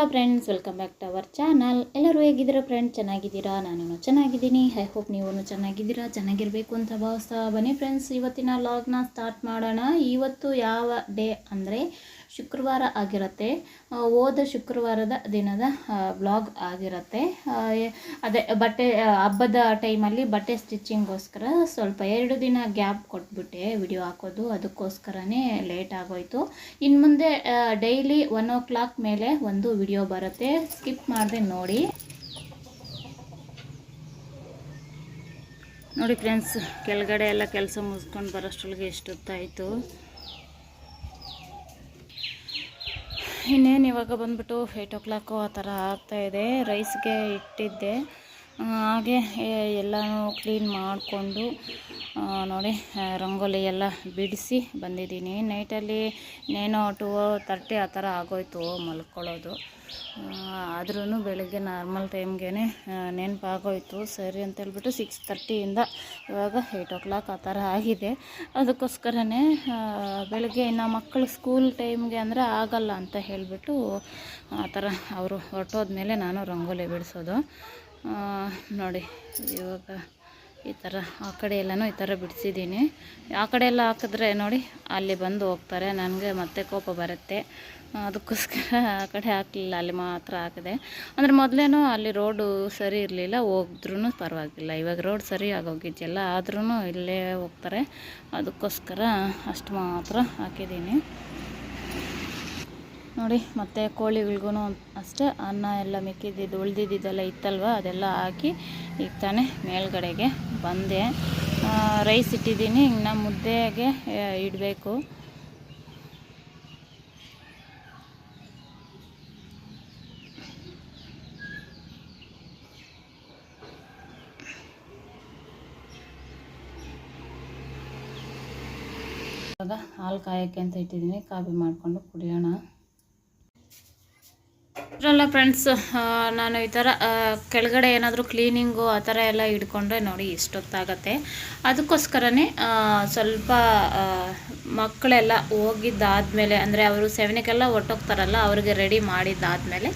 Hello friends welcome back to our channel ಎಲ್ಲರೂ ಹೇಗಿದ್ದೀರಾ friends ಚೆನ್ನಾಗಿದ್ದೀರಾ? ನಾನು ಚೆನ್ನಾಗಿದ್ದೀನಿ. ಐ ಹೋಪ್ ನೀವು ಚೆನ್ನಾಗಿದ್ದೀರಾ? ಚೆನ್ನಾಗಿರಬೇಕು ಅಂತ ಭಾವಿಸ್ತಾ ಬನ್ನಿ ಫ್ರೆಂಡ್ಸ್ ಇವತ್ತಿನ ಲಾಗ್ನ ಸ್ಟಾರ್ಟ್ ಮಾಡೋಣ. ಇವತ್ತು ಯಾವ ಡೇ ಅಂದರೆ ಶುಕ್ರವಾರ ಆಗಿರುತ್ತೆ. ಹೋದ ಶುಕ್ರವಾರದ ದಿನದ ಬ್ಲಾಗ್ ಆಗಿರುತ್ತೆ. ಅದೇ, ಬಟ್ಟೆ ಹಬ್ಬದ ಟೈಮಲ್ಲಿ ಬಟ್ಟೆ ಸ್ಟಿಚ್ಚಿಂಗೋಸ್ಕರ ಸ್ವಲ್ಪ ಎರಡು ದಿನ ಗ್ಯಾಪ್ ಕೊಟ್ಬಿಟ್ಟೆ ವಿಡಿಯೋ ಹಾಕೋದು. ಅದಕ್ಕೋಸ್ಕರನೇ ಲೇಟ್ ಆಗೋಯ್ತು. ಇನ್ನು ಮುಂದೆ ಡೈಲಿ ಒನ್ ಓ ಕ್ಲಾಕ್ ಮೇಲೆ ಒಂದು ವಿಡಿಯೋ ಬರುತ್ತೆ. ಸ್ಕಿಪ್ ಮಾಡದೆ ನೋಡಿ. ನೋಡಿ ಫ್ರೆಂಡ್ಸ್, ಕೆಳಗಡೆ ಎಲ್ಲ ಕೆಲಸ ಮುಗಿಸ್ಕೊಂಡು ಬರೋಷ್ಟ್ರೊಳಗೆ ಎಷ್ಟೊತ್ತಾಯಿತು ಇನ್ನೇನು ಇವಾಗ ಬಂದ್ಬಿಟ್ಟು ಏಯ್ಟ್ ಓ ಕ್ಲಾಕು ಆ ಥರ ಆಗ್ತಾಯಿದೆ ರೈಸ್ಗೆ ಇಟ್ಟಿದ್ದೆ. ಹಾಗೆ ಎಲ್ಲನೂ ಕ್ಲೀನ್ ಮಾಡಿಕೊಂಡು ನೋಡಿ ರಂಗೋಲಿ ಎಲ್ಲ ಬಿಡಿಸಿ ಬಂದಿದ್ದೀನಿ. ನೈಟಲ್ಲಿ ಇನ್ನೇನೋ ಟೂ ತರ್ಟಿ ಆ ಥರ ಆಗೋಯ್ತು ಮಲ್ಕೊಳ್ಳೋದು. ಆದ್ರೂ ಬೆಳಗ್ಗೆ ನಾರ್ಮಲ್ ಟೈಮ್ಗೆ ನೆನಪಾಗೋಯ್ತು. ಸರಿ ಅಂತ ಹೇಳ್ಬಿಟ್ಟು ಸಿಕ್ಸ್ ತರ್ಟಿಯಿಂದ ಇವಾಗ ಏಯ್ಟ್ ಓ ಕ್ಲಾಕ್ ಆ ಥರ ಆಗಿದೆ. ಅದಕ್ಕೋಸ್ಕರನೇ ಬೆಳಗ್ಗೆ ಇನ್ನು ಮಕ್ಕಳು ಸ್ಕೂಲ್ ಟೈಮ್ಗೆ ಅಂದರೆ ಆಗಲ್ಲ ಅಂತ ಹೇಳಿಬಿಟ್ಟು, ಆ ಥರ ಅವರು ಹೊರಟೋದ್ಮೇಲೆ ನಾನು ರಂಗೋಲಿ ಬಿಡಿಸೋದು. ನೋಡಿ, ಇವಾಗ ಈ ಥರ ಆ ಕಡೆ ಎಲ್ಲನೂ ಈ ಥರ ಬಿಡಿಸಿದ್ದೀನಿ. ಆ ಕಡೆ ಎಲ್ಲ ಹಾಕಿದ್ರೆ ನೋಡಿ, ಅಲ್ಲಿ ಬಂದು ಹೋಗ್ತಾರೆ. ನನಗೆ ಮತ್ತೆ ಕೋಪ ಬರುತ್ತೆ. ಅದಕ್ಕೋಸ್ಕರ ಆ ಕಡೆ ಹಾಕಲಿಲ್ಲ, ಅಲ್ಲಿ ಮಾತ್ರ ಹಾಕಿದೆ. ಅಂದರೆ ಮೊದಲೇನೋ ಅಲ್ಲಿ ರೋಡು ಸರಿ ಇರಲಿಲ್ಲ ಹೋದ್ರೂ ಪರವಾಗಿಲ್ಲ. ಇವಾಗ ರೋಡ್ ಸರಿ ಆಗೋಗಿದ್ದೆಲ್ಲ ಆದ್ರೂ ಇಲ್ಲೇ ಹೋಗ್ತಾರೆ. ಅದಕ್ಕೋಸ್ಕರ ಅಷ್ಟು ಮಾತ್ರ ಹಾಕಿದ್ದೀನಿ. ನೋಡಿ, ಮತ್ತು ಕೋಳಿಗಳಿಗೂ ಅಷ್ಟೇ, ಅನ್ನ ಎಲ್ಲ ಮಿಕ್ಕಿದ್ದು ಉಳ್ದಿದ್ದೆಲ್ಲ ಇತ್ತಲ್ವ, ಅದೆಲ್ಲ ಹಾಕಿ ಈಗ ತಾನೇ ಮೇಲ್ಗಡೆಗೆ ಬಂದೆ. ರೈಸ್ ಇಟ್ಟಿದ್ದೀನಿ, ಇನ್ನು ಮುದ್ದೆಗೆ ಇಡಬೇಕು. ಹಾಲು ಕಾಯೋಕ್ಕೆ ಅಂತ ಇಟ್ಟಿದ್ದೀನಿ ಕಾಫಿ ಮಾಡಿಕೊಂಡು ಕುಡಿಯೋಣ. ಇರಲ್ಲ ಫ್ರೆಂಡ್ಸ್ ನಾನು ಈ ಥರ ಕೆಳಗಡೆ ಏನಾದರೂ ಕ್ಲೀನಿಂಗು ಆ ಥರ ಎಲ್ಲ ಹಿಡ್ಕೊಂಡ್ರೆ ನೋಡಿ ಇಷ್ಟೊತ್ತಾಗತ್ತೆ. ಅದಕ್ಕೋಸ್ಕರನೇ ಸ್ವಲ್ಪ ಮಕ್ಕಳೆಲ್ಲ ಹೋಗಿದ್ದಾದಮೇಲೆ, ಅಂದರೆ ಅವರು ಸೆವೆನಿಗೆಲ್ಲ ಹೊರ್ಟೋಗ್ತಾರಲ್ಲ, ಅವ್ರಿಗೆ ರೆಡಿ ಮಾಡಿದ್ದಾದಮೇಲೆ,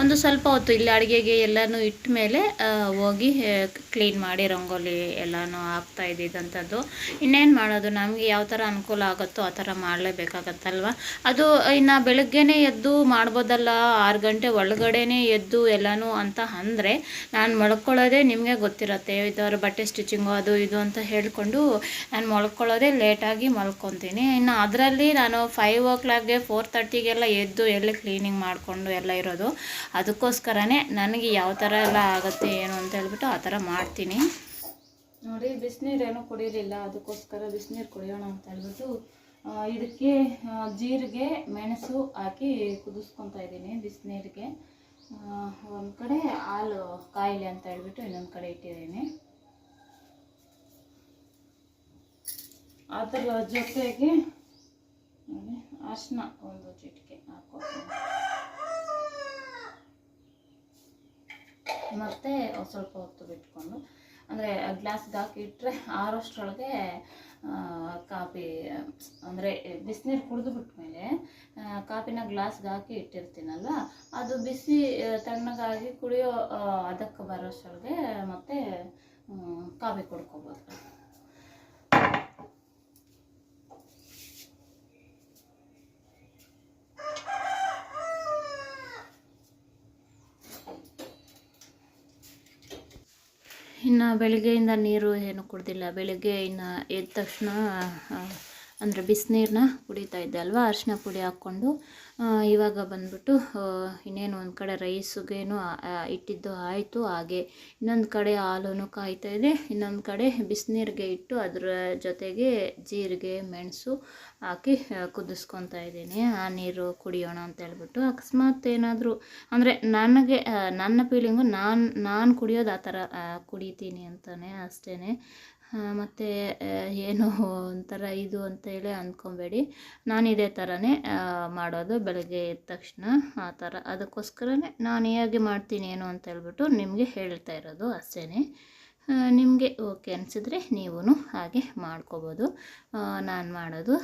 ಒಂದು ಸ್ವಲ್ಪ ಹೊತ್ತು ಇಲ್ಲಿ ಅಡುಗೆಗೆ ಎಲ್ಲನೂ ಇಟ್ಟ ಮೇಲೆ ಹೋಗಿ ಕ್ಲೀನ್ ಮಾಡಿ ರಂಗೋಲಿ ಎಲ್ಲನೂ ಹಾಕ್ತಾ ಇದ್ದಿದ್ದಂಥದ್ದು. ಇನ್ನೇನು ಮಾಡೋದು, ನಮಗೆ ಯಾವ ಥರ ಅನುಕೂಲ ಆಗುತ್ತೋ ಆ ಥರ ಮಾಡಲೇಬೇಕಾಗತ್ತಲ್ವ? ಅದು ಇನ್ನು ಬೆಳಗ್ಗೆನೇ ಎದ್ದು ಮಾಡ್ಬೋದಲ್ಲ, ಆರು ಒಳಗಡೆನೇ ಎದ್ದು ಎಲ್ಲನೂ ಅಂತ ಅಂದರೆ ನಾನು ಮಲ್ಕೊಳ್ಳೋದೇ ನಿಮಗೆ ಗೊತ್ತಿರತ್ತೆ. ಇದರ ಬಟ್ಟೆ ಸ್ಟಿಚಿಂಗು ಅದು ಇದು ಅಂತ ಹೇಳ್ಕೊಂಡು ನಾನು ಮಲ್ಕೊಳ್ಳೋದೇ ಲೇಟಾಗಿ ಮಲ್ಕೊತೀನಿ. ಇನ್ನು ಅದರಲ್ಲಿ ನಾನು ಫೈವ್ ಓ ಕ್ಲಾಕ್ಗೆ ಫೋರ್ ತರ್ಟಿಗೆಲ್ಲ ಎದ್ದು ಎಲ್ಲಿ ಕ್ಲೀನಿಂಗ್ ಮಾಡಿಕೊಂಡು ಎಲ್ಲ ಇರೋದು, ಅದಕ್ಕೋಸ್ಕರನೇ ನನಗೆ ಯಾವ ಥರ ಎಲ್ಲ ಆಗುತ್ತೆ ಏನು ಅಂತ ಹೇಳ್ಬಿಟ್ಟು ಆ ಥರ ಮಾಡ್ತೀನಿ. ನೋಡಿ, ಬಿಸಿನೀರೇನು ಕುಡಿಯಲಿಲ್ಲ ಅದಕ್ಕೋಸ್ಕರ ಬಿಸಿನೀರು ಕುಡಿಯೋಣ ಅಂತ ಹೇಳ್ಬಿಟ್ಟು ಇದಕ್ಕೆ ಜೀರಿಗೆ, ಮೆಣಸು ಹಾಕಿ ಕುದಿಸ್ಕೊತಾ ಇದ್ದೀನಿ, ಬಿಸಿನೀರಿಗೆ. ಒಂದು ಕಡೆ ಹಾಲು ಕಾಯಿಲೆ ಅಂತ ಹೇಳ್ಬಿಟ್ಟು ಇನ್ನೊಂದು ಕಡೆ ಇಟ್ಟಿದ್ದೀನಿ. ಅದರ ಜೊತೆಗೆ ಅರಿಶಿನ ಒಂದು ಚಿಟಿಕೆ ಹಾಕೋತೀನಿ ಮತ್ತೆ ಸ್ವಲ್ಪ ಹೊತ್ತು ಬಿಟ್ಕೊಂಡು ಅಂದರೆ ಗ್ಲಾಸ್ಗೆ ಹಾಕಿ ಇಟ್ಟರೆ ಆರೋಷ್ಟರೊಳಗೆ ಕಾಫಿ ಅಂದರೆ ಬಿಸಿನೀರು ಕುಡಿದು ಬಿಟ್ಮೇಲೆ ಕಾಫಿನ ಗ್ಲಾಸ್ಗೆ ಹಾಕಿ ಇಟ್ಟಿರ್ತೀನಲ್ಲ, ಅದು ಬಿಸಿ ತಣ್ಣಗಾಗಿ ಕುಡಿಯೋ ಅದಕ್ಕೆ ಬರೋಷ್ಟರೊಳಗೆ ಮತ್ತೆ ಕಾಫಿ ಕುಡ್ಕೋಬೋದು. ಇನ್ನು ಬೆಳಗ್ಗೆಯಿಂದ ನೀರು ಏನು ಕುಡ್ದಿಲ್ಲ. ಬೆಳಗ್ಗೆ ಇನ್ನು ಎದ್ದ ತಕ್ಷಣ ಅಂದರೆ ಬಿಸಿನೀರನ್ನ ಕುಡಿತಾ ಇದ್ದೆ ಅಲ್ವಾ ಅರಿಶಿನ ಪುಡಿ ಹಾಕ್ಕೊಂಡು. ಇವಾಗ ಬಂದ್ಬಿಟ್ಟು ಇನ್ನೇನು ಒಂದು ಕಡೆ ರೈಸ್ಗೇನು ಇಟ್ಟಿದ್ದು ಆಯಿತು. ಹಾಗೆ ಇನ್ನೊಂದು ಕಡೆ ಹಾಲು ಕಾಯ್ತಾ ಇದೆ ಇನ್ನೊಂದು ಕಡೆ ಬಿಸಿನೀರಿಗೆ ಇಟ್ಟು ಅದರ ಜೊತೆಗೆ ಜೀರಿಗೆ, ಮೆಣಸು ಹಾಕಿ ಕುದಿಸ್ಕೊತಾ ಇದ್ದೀನಿ. ಆ ನೀರು ಕುಡಿಯೋಣ ಅಂತ ಹೇಳ್ಬಿಟ್ಟು. ಅಕಸ್ಮಾತ್ ಏನಾದರೂ, ಅಂದರೆ ನನಗೆ ನನ್ನ ಫೀಲಿಂಗು ನಾನು ನಾನು ಕುಡಿಯೋದು ಆ ಥರ ಕುಡಿತೀನಿ ಅಂತಲೇ ಅಷ್ಟೇ ಮತ್ತು ಏನು ಒಂಥರ ಇದು ಅಂತ ಹೇಳಿ ಅಂದ್ಕೊಬೇಡಿ ನಾನು ಇದೇ ಥರನೇ ಮಾಡೋದು ಬೆಳಗ್ಗೆ ಎದ್ದ ತಕ್ಷಣ ಆ ಥರ. ಅದಕ್ಕೋಸ್ಕರನೇ ನಾನು ಹೇಗೆ ಮಾಡ್ತೀನಿ ಏನು ಅಂತ ಹೇಳ್ಬಿಟ್ಟು ನಿಮಗೆ ಹೇಳ್ತಾ ಇರೋದು ಅಷ್ಟೇ ನಿಮಗೆ ಓಕೆ ಅನಿಸಿದ್ರೆ ನೀವೂ ಹಾಗೆ ಮಾಡ್ಕೋಬೋದು. ನಾನು ಮಾಡೋದು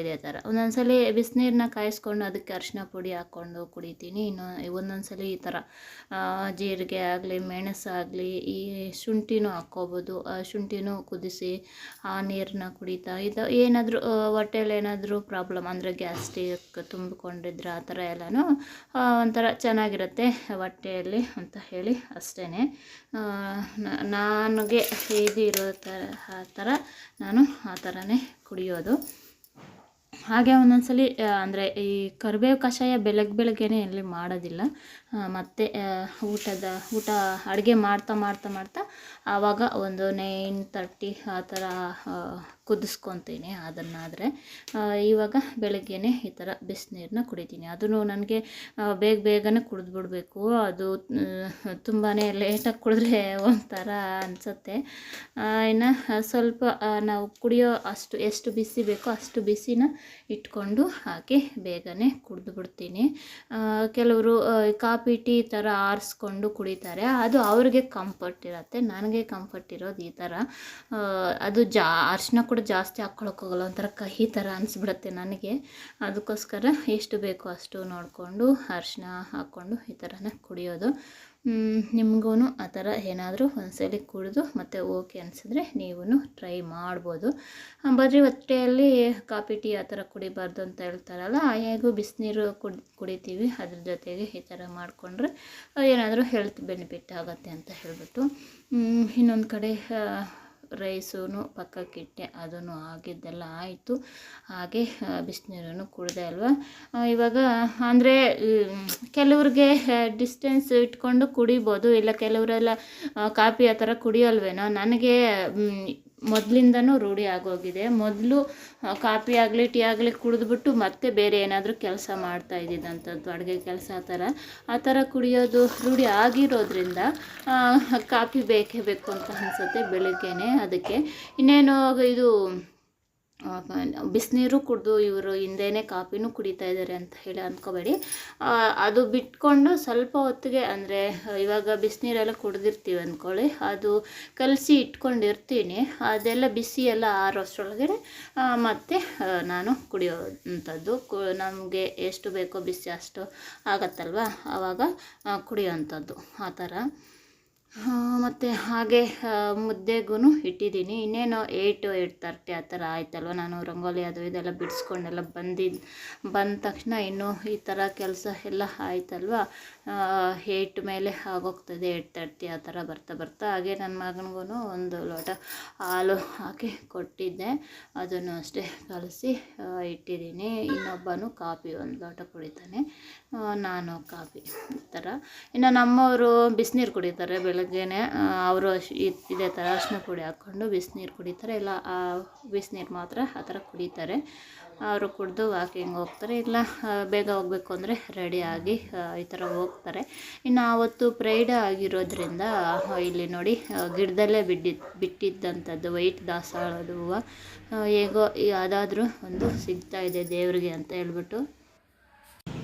ಇದೇ ಥರ ಒಂದೊಂದ್ಸಲಿ ಬಿಸಿನೀರನ್ನ ಕಾಯಿಸ್ಕೊಂಡು ಅದಕ್ಕೆ ಅರಿಶಿನ ಪುಡಿ ಹಾಕ್ಕೊಂಡು ಕುಡಿತೀನಿ. ಇನ್ನು ಒಂದೊಂದ್ಸಲಿ ಈ ಥರ ಜೀರಿಗೆ ಆಗಲಿ ಮೆಣಸಾಗಲಿ ಈ ಶುಂಠಿನೂ ಹಾಕ್ಕೋಬೋದು. ಶುಂಠಿನೂ ಕುದಿಸಿ, ಆ ನೀರನ್ನ ಕುಡಿತಾ ಇದು ಏನಾದರೂ ಹೊಟ್ಟೆಯಲ್ಲಿ ಏನಾದರೂ ಪ್ರಾಬ್ಲಮ್ ಅಂದರೆ ಗ್ಯಾಸ್ಟ್ರಿಕ್ ತುಂಬಿಕೊಂಡಿದ್ರೆ ಆ ಥರ ಎಲ್ಲನೂ ಒಂಥರ ಚೆನ್ನಾಗಿರುತ್ತೆ ಹೊಟ್ಟೆಯಲ್ಲಿ ಅಂತ ಹೇಳಿ ಅಷ್ಟೇ ನನಗೆ ಇದು ಇರೋ ಥರ ಆ ಥರ ನಾನು ಆ ಥರನೇ ಕುಡಿಯೋದು. ಹಾಗೆ ಒಂದೊಂದ್ಸಲಿ ಅಂದರೆ ಈ ಕರಿಬೇವು ಕಷಾಯ ಬೆಳಗ್ಗೆ ಬೆಳಗ್ಗೆನೇ ಎಲ್ಲಿ ಮಾಡೋದಿಲ್ಲ. ಮತ್ತು ಊಟದ, ಊಟ ಅಡುಗೆ ಮಾಡ್ತಾ ಮಾಡ್ತಾ ಮಾಡ್ತಾ ಆವಾಗ ಒಂದು ನೈನ್ ತರ್ಟಿ ಆ ಥರ ಕುದಿಸ್ಕೊತೀನಿ ಅದನ್ನಾದರೆ ಇವಾಗ ಬೆಳಗ್ಗೆನೇ ಈ ಥರ ಬಿಸಿನೀರನ್ನ ಕುಡಿತೀನಿ. ಅದನ್ನು ನನಗೆ ಬೇಗ ಬೇಗನೆ ಕುಡಿದ್ಬಿಡ್ಬೇಕು. ಅದು ತುಂಬಾ ಲೇಟಾಗಿ ಕುಡಿದ್ರೆ ಒಂಥರ ಅನಿಸುತ್ತೆ. ಇನ್ನು ಸ್ವಲ್ಪ ನಾವು ಕುಡಿಯೋ ಅಷ್ಟು, ಎಷ್ಟು ಬಿಸಿ ಬೇಕೋ ಅಷ್ಟು ಬಿಸಿನ ಇಟ್ಕೊಂಡು ಹಾಕಿ ಬೇಗನೆ ಕುಡಿದು ಬಿಡ್ತೀನಿ ಕೆಲವರು ಕಾಫಿ, ಟೀ ಥರ ಆರಿಸ್ಕೊಂಡು ಕುಡಿತಾರೆ. ಅದು ಅವ್ರಿಗೆ ಕಂಫರ್ಟ್ ಇರುತ್ತೆ. ನನಗೆ ಕಂಫರ್ಟ್ ಇರೋದು ಈ ಥರ. ಅದು ಜಾ, ಅರ್ಶಿನ ಜಾಸ್ತಿ ಹಾಕ್ಕೊಳಕ್ಕೋಗಲ್ಲ ಒಂಥರ ಕಹಿ ಥರ ಅನಿಸ್ಬಿಡತ್ತೆ ನನಗೆ. ಅದಕ್ಕೋಸ್ಕರ ಎಷ್ಟು ಬೇಕೋ ಅಷ್ಟು ನೋಡಿಕೊಂಡು ಅರಿಶಿನ ಹಾಕ್ಕೊಂಡು ಈ ಥರನೇ ಕುಡಿಯೋದು. ನಿಮಗೂ ಆ ಥರ ಏನಾದರೂ ಒಂದ್ಸಲಿ ಕುಡಿದು ಮತ್ತು ಓಕೆ ಅನಿಸಿದ್ರೆ ನೀವೂ ಟ್ರೈ ಮಾಡ್ಬೋದು. ಬರ್ರಿ ಬರೀ ಹೊಟ್ಟೆಯಲ್ಲಿ ಕಾಫಿ, ಟೀ ಆ ಥರ ಕುಡಿಬಾರ್ದು ಅಂತ ಹೇಳ್ತಾರಲ್ಲ ಹೇಗೂ ಬಿಸಿನೀರು ಕುಡಿ, ಕುಡಿತೀವಿ, ಅದ್ರ ಜೊತೆಗೆ ಈ ಥರ ಮಾಡಿಕೊಂಡ್ರೆ ಏನಾದರೂ ಹೆಲ್ತ್ ಬೆನಿಫಿಟ್ ಆಗುತ್ತೆ ಅಂತ ಹೇಳ್ಬಿಟ್ಟು. ಇನ್ನೊಂದು ಕಡೆ ರೈಸೂ ಪಕ್ಕಕ್ಕಿಟ್ಟೆ ಅದನ್ನು ಆಗಿದ್ದೆಲ್ಲ ಆಯಿತು. ಹಾಗೆ ಬಿಸಿನೀರನ್ನು ಕುಡಿದೆ ಅಲ್ವಾ? ಇವಾಗ, ಅಂದರೆ ಕೆಲವ್ರಿಗೆ ಡಿಸ್ಟೆನ್ಸ್ ಇಟ್ಕೊಂಡು ಕುಡಿಬೋದು. ಇಲ್ಲ, ಕೆಲವರೆಲ್ಲ ಕಾಫಿ ಆ ಥರ ಕುಡಿಯಲ್ವೇನೋ? ನನಗೆ ಮೊದಲಿಂದನೂ ರೂಢಿ ಆಗೋಗಿದೆ. ಮೊದಲು ಕಾಫಿ ಆಗಲಿ, ಟೀ ಆಗಲಿ ಕುಡಿದ್ಬಿಟ್ಟು ಮತ್ತೆ ಬೇರೆ ಏನಾದರೂ ಕೆಲಸ ಮಾಡ್ತಾ ಇದ್ದಿದ್ದಂಥದ್ದು, ಅಡುಗೆ ಕೆಲಸ ಆ ಥರ. ಆ ಥರ ಕುಡಿಯೋದು ರೂಢಿ ಆಗಿರೋದ್ರಿಂದ ಕಾಫಿ ಬೇಕೇ ಬೇಕು ಅಂತ ಅನಿಸುತ್ತೆ ಬೆಳಗ್ಗೆನೇ ಅದಕ್ಕೆ. ಇನ್ನೇನು ಇದು ಬಿಸಿನೀರು ಕುಡಿದು ಇವರು ಹಿಂದೆನೇ ಕಾಫಿನೂ ಕುಡಿತಾ ಇದ್ದಾರೆ ಅಂತ ಹೇಳಿ ಅಂದ್ಕೋಬೇಡಿ. ಅದು ಬಿಟ್ಕೊಂಡು ಸ್ವಲ್ಪ ಹೊತ್ತಿಗೆ, ಅಂದರೆ, ಇವಾಗ ಬಿಸಿನೀರೆಲ್ಲ ಕುಡ್ದಿರ್ತೀವಿ ಅಂದ್ಕೊಳ್ಳಿ. ಅದು ಕಲಸಿ ಇಟ್ಕೊಂಡಿರ್ತೀನಿ. ಅದೆಲ್ಲ ಬಿಸಿ ಎಲ್ಲ ಆರೋಷ್ಟರೊಳಗಡೆ ಮತ್ತು ನಾನು ಕುಡಿಯೋವಂಥದ್ದು. ನಮಗೆ ಎಷ್ಟು ಬೇಕೋ ಬಿಸಿ ಅಷ್ಟು ಆಗತ್ತಲ್ವ? ಆವಾಗ ಕುಡಿಯೋವಂಥದ್ದು. ಆ ಥರ. ಮತ್ತು ಹಾಗೆ ಮುದ್ದೆಗೂ ಇಟ್ಟಿದ್ದೀನಿ. ಇನ್ನೇನು ಏಯ್ಟು ಏಯ್ಟ್ ತರ್ಟಿ ಆ ಥರ ಆಯ್ತಲ್ವ? ನಾನು ರಂಗೋಲಿ ಅದು ಇದೆಲ್ಲ ಬಿಡಿಸ್ಕೊಂಡೆಲ್ಲ ಬಂದಿದ್ದು ಬಂದ ತಕ್ಷಣ ಇನ್ನೂ ಈ ಥರ ಕೆಲಸ ಎಲ್ಲ ಆಯ್ತಲ್ವ? ಏಯ್ಟ್ ಮೇಲೆ ಆಗೋಗ್ತದೆ ಏಯ್ಟ್ ತರ್ಟಿ ಆ ಥರ ಬರ್ತಾ ಬರ್ತಾ. ಹಾಗೆ ನನ್ನ ಮಗನಿಗೂ ಒಂದು ಲೋಟ ಹಾಲು ಹಾಕಿ ಕೊಟ್ಟಿದ್ದೆ. ಅದನ್ನು ಅಷ್ಟೇ ಕಲಸಿ ಇಟ್ಟಿದ್ದೀನಿ. ಇನ್ನೊಬ್ಬನು ಕಾಫಿ ಒಂದು ಲೋಟ ಕುಡಿತಾನೆ. ನಾನು ಕಾಫಿ ಈ ಥರ. ಇನ್ನು ನಮ್ಮವರು ಬಿಸಿನೀರು ಕುಡಿತಾರೆ ಬೆಳಗ್ಗೆನೆ ಅವರು ಇದೇ ಥರ ಅರಿಶಿನ ಪುಡಿ ಹಾಕ್ಕೊಂಡು ಬಿಸಿನೀರು ಕುಡಿತಾರೆ. ಇಲ್ಲ ಬಿಸಿನೀರು ಮಾತ್ರ ಆ ಥರ ಕುಡಿತಾರೆ. ಅವರು ಕುಡಿದು ವಾಕಿಂಗ್ ಹೋಗ್ತಾರೆ. ಇಲ್ಲ ಬೇಗ ಹೋಗಬೇಕು ಅಂದರೆ ರೆಡಿಯಾಗಿ ಈ ಥರ ಹೋಗ್ತಾರೆ. ಇನ್ನು ಆವತ್ತು ಪ್ರೈಡ್ ಆಗಿರೋದ್ರಿಂದ ಇಲ್ಲಿ ನೋಡಿ ಗಿಡದಲ್ಲೇ ಬಿಟ್ಟಿದ್ದು ಬಿಟ್ಟಿದ್ದಂಥದ್ದು ವೈಟ್ ದಾಸಾಳದ ಹೂವು ಹೇಗೋ ಯಾವುದಾದ್ರೂ ಒಂದು ಸಿಗ್ತಾ ಇದೆ ದೇವರಿಗೆ ಅಂತ ಹೇಳ್ಬಿಟ್ಟು.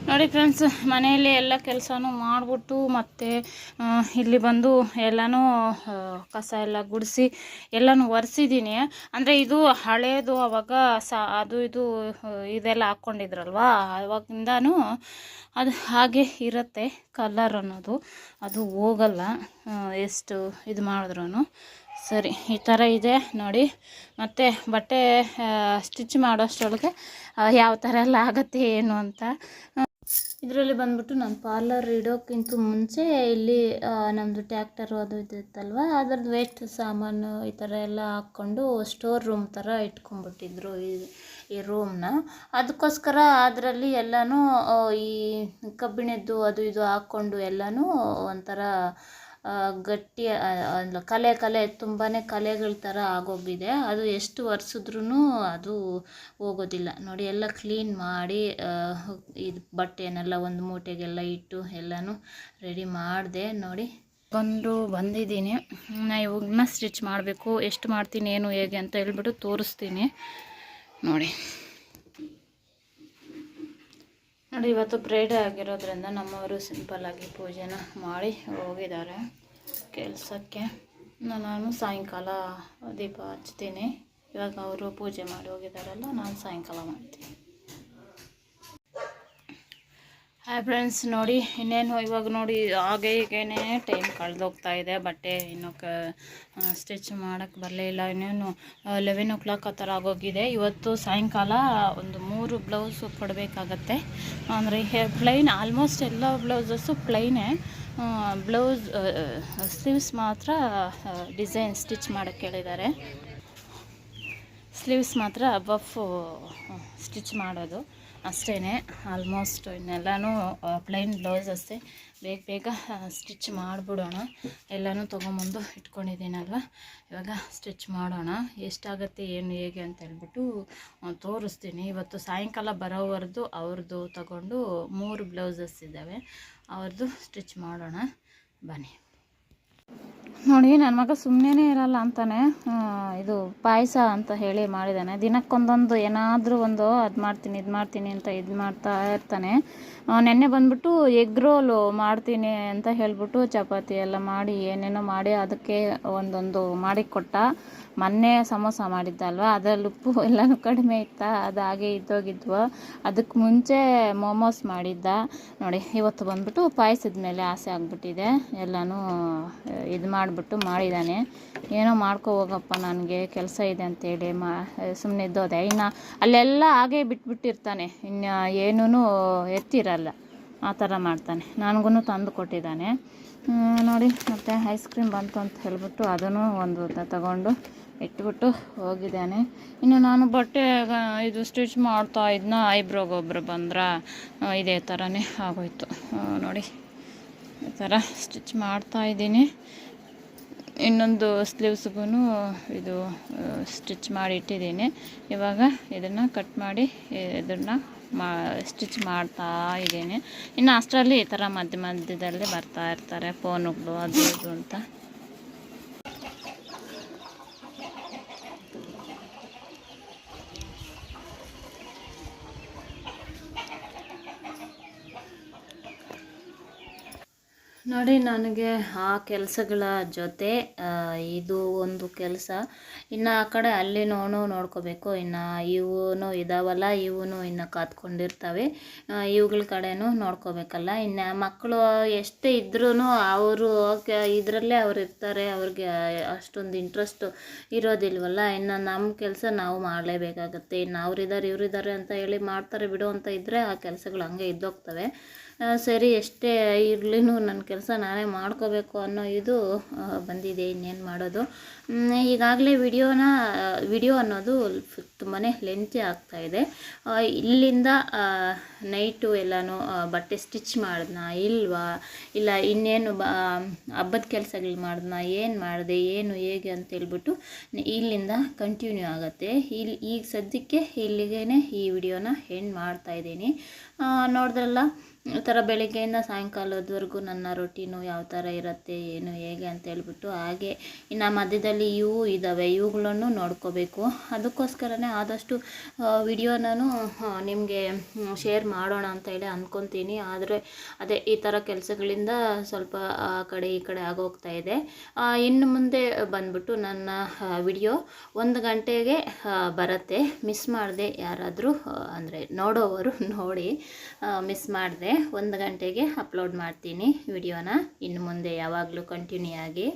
ನೋಡಿ ಫ್ರೆಂಡ್ಸ್ ಮನೆಯಲ್ಲಿ ಎಲ್ಲ ಕೆಲಸನೂ ಮಾಡಿಬಿಟ್ಟು ಮತ್ತು ಇಲ್ಲಿ ಬಂದು ಎಲ್ಲನೂ ಕಸ ಎಲ್ಲ ಗುಡಿಸಿ ಎಲ್ಲನೂ ಒರೆಸಿದ್ದೀನಿ ಅಂದರೆ ಇದು ಹಳೆಯದು ಅವಾಗ ಸಾ, ಅದು ಇದು, ಇದೆಲ್ಲ ಹಾಕ್ಕೊಂಡಿದ್ರಲ್ವಾ? ಅವಾಗಿಂದನೂ ಅದು ಹಾಗೆ ಇರುತ್ತೆ ಕಲರ್ ಅನ್ನೋದು. ಅದು ಹೋಗಲ್ಲ ಎಷ್ಟು ಇದು ಮಾಡಿದ್ರೂ ಸರಿ, ಈ ಥರ ಇದೆ ನೋಡಿ. ಮತ್ತು ಬಟ್ಟೆ ಸ್ಟಿಚ್ ಮಾಡೋಷ್ಟೊಳಗೆ ಯಾವ ಥರ ಎಲ್ಲ ಆಗುತ್ತೆ ಏನು ಅಂತ ಇದರಲ್ಲಿ ಬಂದ್ಬಿಟ್ಟು ನಾನು ಪಾರ್ಲರ್ ಇಡೋಕ್ಕಿಂತ ಮುಂಚೆ ಇಲ್ಲಿ ನಮ್ಮದು ಟ್ಯಾಕ್ಟರು ಅದು ಇದು ಇತ್ತಲ್ವ, ಅದ್ರದ್ದು ವೇಸ್ಟ್ ಸಾಮಾನು ಈ ಥರ ಎಲ್ಲ ಹಾಕ್ಕೊಂಡು ಸ್ಟೋರ್ ರೂಮ್ ಥರ ಇಟ್ಕೊಂಡ್ಬಿಟ್ಟಿದ್ರು ಈ ಈ ರೂಮ್ನ ಅದಕ್ಕೋಸ್ಕರ ಅದರಲ್ಲಿ ಎಲ್ಲನೂ ಈ ಕಬ್ಬಿಣದ್ದು ಅದು ಇದು ಹಾಕ್ಕೊಂಡು ಎಲ್ಲನೂ ಒಂಥರ ಗಟ್ಟಿ ಕಲೆ ಕಲೆ ತುಂಬಾ ಕಲೆಗಳ ಥರ ಆಗೋಗಿದೆ. ಅದು ಎಷ್ಟು ಒರೆಸಿದ್ರೂ ಅದು ಹೋಗೋದಿಲ್ಲ. ನೋಡಿ, ಎಲ್ಲ ಕ್ಲೀನ್ ಮಾಡಿ ಇದು ಬಟ್ಟೆನೆಲ್ಲ ಒಂದು ಮೂಟೆಗೆಲ್ಲ ಇಟ್ಟು ಎಲ್ಲನೂ ರೆಡಿ ಮಾಡಿದೆ. ನೋಡಿ, ಬಂದು ಬಂದಿದ್ದೀನಿ. ನಾ ಇವಾಗನ್ನ ಸ್ಟಿಚ್ ಮಾಡಬೇಕು. ಎಷ್ಟು ಮಾಡ್ತೀನಿ, ಏನು ಹೇಗೆ ಅಂತ ಹೇಳ್ಬಿಟ್ಟು ತೋರಿಸ್ತೀನಿ. ನೋಡಿ. ನೋಡಿ, ಇವತ್ತು ಫ್ರೈಡೇ ಆಗಿರೋದ್ರಿಂದ ನಮ್ಮವರು ಸಿಂಪಲ್ಲಾಗಿ ಪೂಜೆನ ಮಾಡಿ ಹೋಗಿದ್ದಾರೆ ಕೆಲಸಕ್ಕೆ. ನಾನು ಸಾಯಂಕಾಲ ದೀಪ ಹಚ್ತೀನಿ. ಇವಾಗ ಅವರು ಪೂಜೆ ಮಾಡಿ ಹೋಗಿದ್ದಾರಲ್ಲ, ನಾನು ಸಾಯಂಕಾಲ ಮಾಡ್ತೀನಿ. ಹಾಯ್ ಫ್ರೆಂಡ್ಸ್ ನೋಡಿ, ಇನ್ನೇನು ಇವಾಗ ನೋಡಿ, ಹಾಗೆ ಹೀಗೇನೆ ಟೈಮ್ ಕಳೆದೋಗ್ತಾ ಇದೆ. ಬಟ್ಟೆ ಇನ್ನೂ ಕ ಸ್ಟಿಚ್ ಮಾಡೋಕ್ಕೆ ಬರಲೇ ಇಲ್ಲ. ಇನ್ನೇನು ಲೆವೆನ್ ಓ ಕ್ಲಾಕ್ ಆ ಥರ ಆಗೋಗಿದೆ. ಇವತ್ತು ಸಾಯಂಕಾಲ ಒಂದು ಮೂರು ಬ್ಲೌಸ್ ಕೊಡಬೇಕಾಗತ್ತೆ. ಅಂದರೆ ಪ್ಲೈನ್ ಆಲ್ಮೋಸ್ಟ್ ಎಲ್ಲ ಬ್ಲೌಸಸ್ಸು ಪ್ಲೈನೇ ಬ್ಲೌಸ್ ಸ್ಲೀವ್ಸ್ ಮಾತ್ರ ಡಿಸೈನ್ ಸ್ಟಿಚ್ ಮಾಡೋಕ್ಕೆ ಹೇಳಿದ್ದಾರೆ. ಸ್ಲೀವ್ಸ್ ಮಾತ್ರ ಬಫ್ ಸ್ಟಿಚ್ ಮಾಡೋದು. ಅಷ್ಟೇ ಆಲ್ಮೋಸ್ಟ್ ಇನ್ನೆಲ್ಲನೂ ಪ್ಲೈನ್ ಬ್ಲೌಸ್ ಅಷ್ಟೇ. ಬೇಗ ಬೇಗ ಸ್ಟಿಚ್ ಮಾಡಿಬಿಡೋಣ. ಎಲ್ಲನೂ ತೊಗೊಂಬಂದು ಇಟ್ಕೊಂಡಿದ್ದೀನಲ್ವ? ಇವಾಗ ಸ್ಟಿಚ್ ಮಾಡೋಣ. ಎಷ್ಟಾಗುತ್ತೆ, ಏನು, ಹೇಗೆ ಅಂತ ಹೇಳ್ಬಿಟ್ಟು ತೋರಿಸ್ತೀನಿ. ಇವತ್ತು ಸಾಯಂಕಾಲ ಬರೋವರೆದು ಅವ್ರದ್ದು ತಗೊಂಡು ಮೂರು ಬ್ಲೌಸಸ್ ಇದ್ದಾವೆ. ಅವ್ರದ್ದು ಸ್ಟಿಚ್ ಮಾಡೋಣ. ಬನ್ನಿ. ನೋಡಿ ನನ್ನ ಮಗ ಸುಮ್ಮನೆ ಇರಲ್ಲ ಅಂತಾನೆ ಇದು ಪಾಯಸ ಅಂತ ಹೇಳಿ ಮಾಡಿದ್ದಾನೆ ದಿನಕ್ಕೊಂದೊಂದು ಏನಾದರೂ ಒಂದು ಅದು ಮಾಡ್ತೀನಿ, ಇದು ಮಾಡ್ತೀನಿ ಅಂತ ಇದು ಮಾಡ್ತಾ ಇರ್ತಾನೆ. ನೆನ್ನೆ ಬಂದ್ಬಿಟ್ಟು ಎಗ್ ರೋಲು ಮಾಡ್ತೀನಿ ಅಂತ ಹೇಳ್ಬಿಟ್ಟು ಚಪಾತಿ ಎಲ್ಲ ಮಾಡಿ ಏನೇನೋ ಮಾಡಿ ಅದಕ್ಕೆ ಒಂದೊಂದು ಮಾಡಿ ಕೊಟ್ಟ. ಮೊನ್ನೆ ಸಮೋಸ ಮಾಡಿದ್ದ ಅಲ್ವಾ ಅದರಲ್ಲಿ ಉಪ್ಪು ಎಲ್ಲನೂ ಕಡಿಮೆ ಇತ್ತಾ? ಅದು ಹಾಗೆ ಇದ್ದೋಗಿದ್ವು. ಅದಕ್ಕೆ ಮುಂಚೆ ಮೋಮೋಸ್ ಮಾಡಿದ್ದ. ನೋಡಿ, ಇವತ್ತು ಬಂದ್ಬಿಟ್ಟು ಪಾಯಸದ ಮೇಲೆ ಆಸೆ ಆಗಿಬಿಟ್ಟಿದೆ. ಎಲ್ಲನೂ ಇದು ಮಾಡಿಬಿಟ್ಟು ಮಾಡಿದ್ದಾನೆ ಏನೋ ಮಾಡ್ಕೊ ಹೋಗಪ್ಪ ನನಗೆ, ಕೆಲಸ ಇದೆ ಅಂತೇಳಿ ಮಾ ಸುಮ್ಮನೆ ಇದ್ದೋದೆ. ಇನ್ನು ಅಲ್ಲೆಲ್ಲ ಹಾಗೆ ಬಿಟ್ಬಿಟ್ಟಿರ್ತಾನೆ. ಇನ್ನು ಏನೂ ಎತ್ತಿರಲ್ಲ ಆ ಥರ ಮಾಡ್ತಾನೆ. ನನಗೂ ತಂದು ಕೊಟ್ಟಿದ್ದಾನೆ. ನೋಡಿ, ಮತ್ತು ಐಸ್ ಕ್ರೀಮ್ ಬಂತು ಅಂತ ಹೇಳಿಬಿಟ್ಟು ಅದನ್ನು ಒಂದು ತಗೊಂಡು ಇಟ್ಬಿಟ್ಟು ಹೋಗಿದ್ದಾನೆ. ಇನ್ನು ನಾನು ಬಟ್ಟೆ ಇದು ಸ್ಟಿಚ್ ಮಾಡ್ತಾ ಇದ್ನ ಐಬ್ರೋಗೆ ಒಬ್ರು ಬಂದ್ರೆ? ಇದೇ ಥರನೇ ಆಗೋಯ್ತು. ನೋಡಿ, ಈ ಥರ ಸ್ಟಿಚ್ ಮಾಡ್ತಾ ಇದ್ದೀನಿ. ಇನ್ನೊಂದು ಸ್ಲೀವ್ಸ್ಗೂ ಇದು ಸ್ಟಿಚ್ ಮಾಡಿ ಇಟ್ಟಿದ್ದೀನಿ. ಇವಾಗ ಇದನ್ನು ಕಟ್ ಮಾಡಿ, ಇದನ್ನು ಮಾ ಸ್ಟಿಚ್ ಮಾಡ್ತಾ ಇದ್ದೀನಿ. ಇನ್ನು ಅಷ್ಟರಲ್ಲಿ ಈ ಥರ ಮಧ್ಯ ಮಧ್ಯದಲ್ಲಿ ಬರ್ತಾ ಇರ್ತಾರೆ ಫೋನುಗಳು ಅದು ಇದು ಅಂತ. ನೋಡಿ ನನಗೆ ಆ ಕೆಲಸಗಳ ಜೊತೆ ಇದು ಒಂದು ಕೆಲಸ. ಇನ್ನು ಆ ಕಡೆ ಅಲ್ಲಿ ನೋನು ನೋಡ್ಕೋಬೇಕು. ಇನ್ನು ಇವನು ಇದಾವಲ್ಲ ಇವೂ ಇನ್ನು ಕಾತ್ಕೊಂಡಿರ್ತವೆ. ಇವುಗಳ ಕಡೆನೂ ನೋಡ್ಕೋಬೇಕಲ್ಲ. ಇನ್ನು ಮಕ್ಕಳು ಎಷ್ಟೇ ಇದ್ರೂ ಅವರು ಇದರಲ್ಲೇ ಅವ್ರು ಇರ್ತಾರೆ. ಅವ್ರಿಗೆ ಅಷ್ಟೊಂದು ಇಂಟ್ರೆಸ್ಟು ಇರೋದಿಲ್ವಲ್ಲ. ಇನ್ನು ನಮ್ಮ ಕೆಲಸ ನಾವು ಮಾಡಲೇಬೇಕಾಗತ್ತೆ. ಇನ್ನು ಅವ್ರಿದ್ದಾರೆ ಇವರಿದ್ದಾರೆ ಅಂತ ಹೇಳಿ ಮಾಡ್ತಾರೆ ಬಿಡು ಅಂತ ಇದ್ದರೆ ಆ ಕೆಲಸಗಳು ಹಂಗೆ ಇದ್ದೋಗ್ತವೆ. ಸರಿ, ಎಷ್ಟೇ ಇರಲಿನೂ ನನ್ನ ಕೆಲಸ ನಾನೇ ಮಾಡ್ಕೋಬೇಕು ಅನ್ನೋ ಇದು ಬಂದಿದೆ ಇನ್ನೇನು ಮಾಡೋದು. ಈಗಾಗಲೇ ವಿಡಿಯೋನ, ವಿಡಿಯೋ ಅನ್ನೋದು ತುಂಬಾ ಲೆಂತಿ ಆಗ್ತಾ ಇದೆ. ಇಲ್ಲಿಂದ ನೈಟು ಎಲ್ಲನೂ ಬಟ್ಟೆ ಸ್ಟಿಚ್ ಮಾಡಿದ್ನ, ಇಲ್ವಾ? ಇಲ್ಲ, ಇನ್ನೇನು ಬ ಹಬ್ಬದ ಕೆಲಸಗಳು ಮಾಡಿದ್ನ, ಏನು ಮಾಡಿದೆ, ಏನು, ಹೇಗೆ ಅಂತ ಹೇಳ್ಬಿಟ್ಟು ಇಲ್ಲಿಂದ ಕಂಟಿನ್ಯೂ ಆಗುತ್ತೆ. ಇಲ್ಲಿ ಈಗ ಸದ್ಯಕ್ಕೆ ಇಲ್ಲಿಗೇ ಈ ವಿಡಿಯೋನ ಎಂಡ್ ಮಾಡ್ತಾ ಇದ್ದೀನಿ. ನೋಡಿದ್ರಲ್ಲ ಈ ಥರ ಬೆಳಗ್ಗೆಯಿಂದ ಸಾಯಂಕಾಲದವರೆಗೂ ನನ್ನ ರೊಟೀನು ಯಾವ ಥರ ಇರುತ್ತೆ, ಏನು ಹೇಗೆ ಅಂತ ಹೇಳ್ಬಿಟ್ಟು ಹಾಗೆ ಇನ್ನು ಮಧ್ಯದಲ್ಲಿ ಇವು ಇದ್ದಾವೆ ಇವುಗಳನ್ನು ನೋಡ್ಕೋಬೇಕು. ಅದಕ್ಕೋಸ್ಕರನೇ ಆದಷ್ಟು ವಿಡಿಯೋನೂ ನಿಮಗೆ ಶೇರ್ ಮಾಡೋಣ ಅಂತ ಹೇಳಿ ಅಂದ್ಕೊತೀನಿ ಆದರೆ ಅದೇ ಈ ಥರ ಕೆಲಸಗಳಿಂದ ಸ್ವಲ್ಪ, ಆ, ಕಡೆ ಈ ಕಡೆ ಆಗೋಗ್ತಾ ಇದೆ. ಇನ್ನು ಮುಂದೆ ಬಂದ್ಬಿಟ್ಟು ನನ್ನ ವಿಡಿಯೋ ಒಂದು ಗಂಟೆಗೆ ಬರುತ್ತೆ. ಮಿಸ್ ಮಾಡಿದೆ ಯಾರಾದರೂ ಅಂದರೆ ನೋಡೋವರು ನೋಡಿ ಮಿಸ್ ಮಾಡಿದೆ. ಒಂದು ಗಂಟೆಗೆ ಅಪ್ಲೋಡ್ ಮಾಡ್ತೀನಿ ವಿಡಿಯೋನ. ಇನ್ನು ಮುಂದೆ ಯಾವಾಗಲೂ ಕಂಟಿನ್ಯೂ ಆಗಿ